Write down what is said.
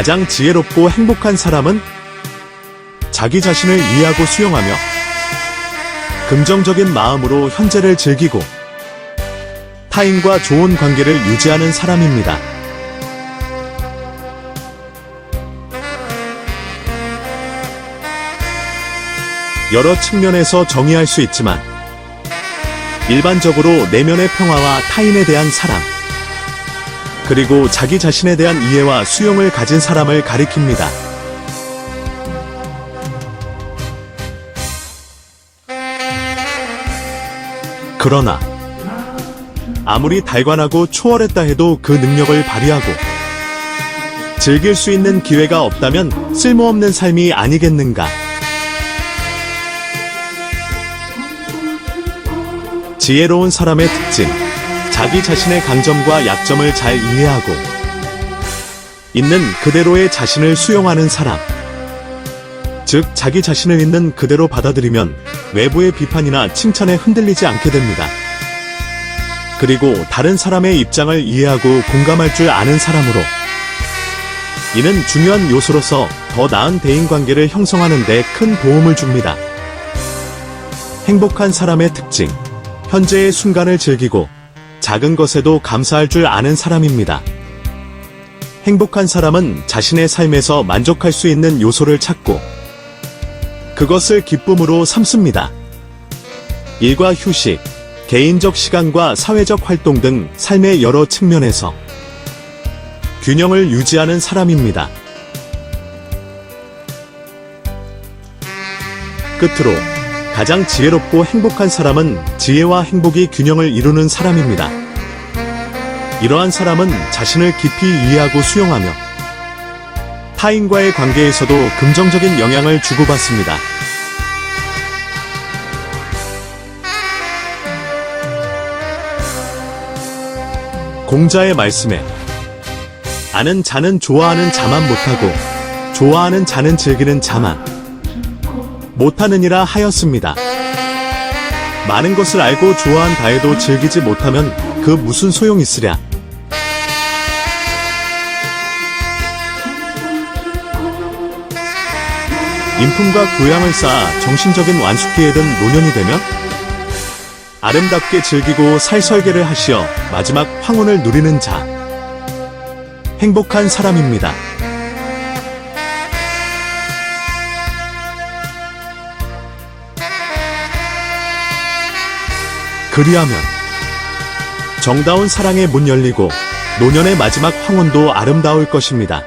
가장 지혜롭고 행복한 사람은 자기 자신을 이해하고 수용하며 긍정적인 마음으로 현재를 즐기고 타인과 좋은 관계를 유지하는 사람입니다. 여러 측면에서 정의할 수 있지만 일반적으로 내면의 평화와 타인에 대한 사랑, 그리고 자기 자신에 대한 이해와 수용을 가진 사람을 가리킵니다. 그러나 아무리 달관하고 초월했다 해도 그 능력을 발휘하고 즐길 수 있는 기회가 없다면 쓸모없는 삶이 아니겠는가. 지혜로운 사람의 특징. 자기 자신의 강점과 약점을 잘 이해하고 있는 그대로의 자신을 수용하는 사람. 즉, 자기 자신을 있는 그대로 받아들이면 외부의 비판이나 칭찬에 흔들리지 않게 됩니다. 그리고 다른 사람의 입장을 이해하고 공감할 줄 아는 사람으로 이는 중요한 요소로서 더 나은 대인관계를 형성하는 데 큰 도움을 줍니다. 행복한 사람의 특징. 현재의 순간을 즐기고 작은 것에도 감사할 줄 아는 사람입니다. 행복한 사람은 자신의 삶에서 만족할 수 있는 요소를 찾고 그것을 기쁨으로 삼습니다. 일과 휴식, 개인적 시간과 사회적 활동 등 삶의 여러 측면에서 균형을 유지하는 사람입니다. 끝으로 가장 지혜롭고 행복한 사람은 지혜와 행복이 균형을 이루는 사람입니다. 이러한 사람은 자신을 깊이 이해하고 수용하며 타인과의 관계에서도 긍정적인 영향을 주고받습니다. 공자의 말씀에 아는 자는 좋아하는 자만 못하고 좋아하는 자는 즐기는 자만 못하느니라 하였습니다. 많은 것을 알고 좋아한 다해도 즐기지 못하면 그 무슨 소용 있으랴. 인품과 교양을 쌓아 정신적인 완숙기에 든 노년이 되면 아름답게 즐기고 살 설계를 하시어 마지막 황혼을 누리는 자. 행복한 사람입니다. 그리하면 정다운 사랑의 문 열리고 노년의 마지막 황혼도 아름다울 것입니다.